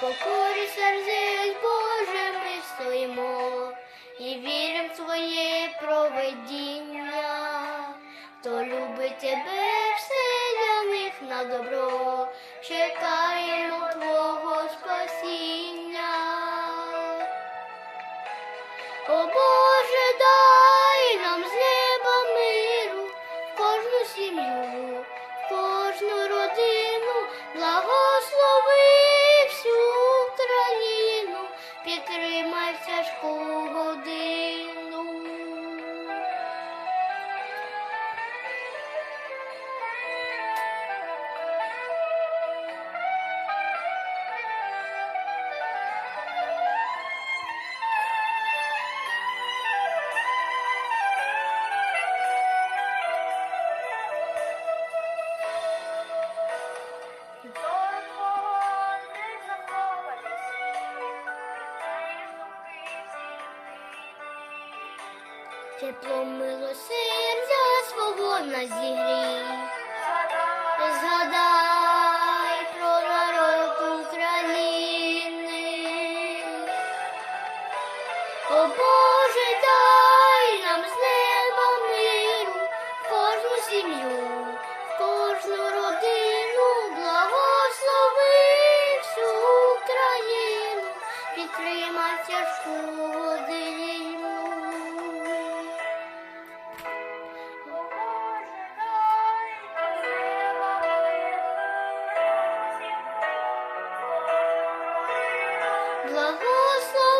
покорі сердець Боже, ми стоїмо і віримо в Твоє проведіння, хто любить тебе все для них на добро, чекаємо Твого спасіння. О, Тепло милосердя свого нас зігрій. Згадай про народ України. О Боже, дай нам з неба миру, в кожну сім'ю, в кожну родину, the horse.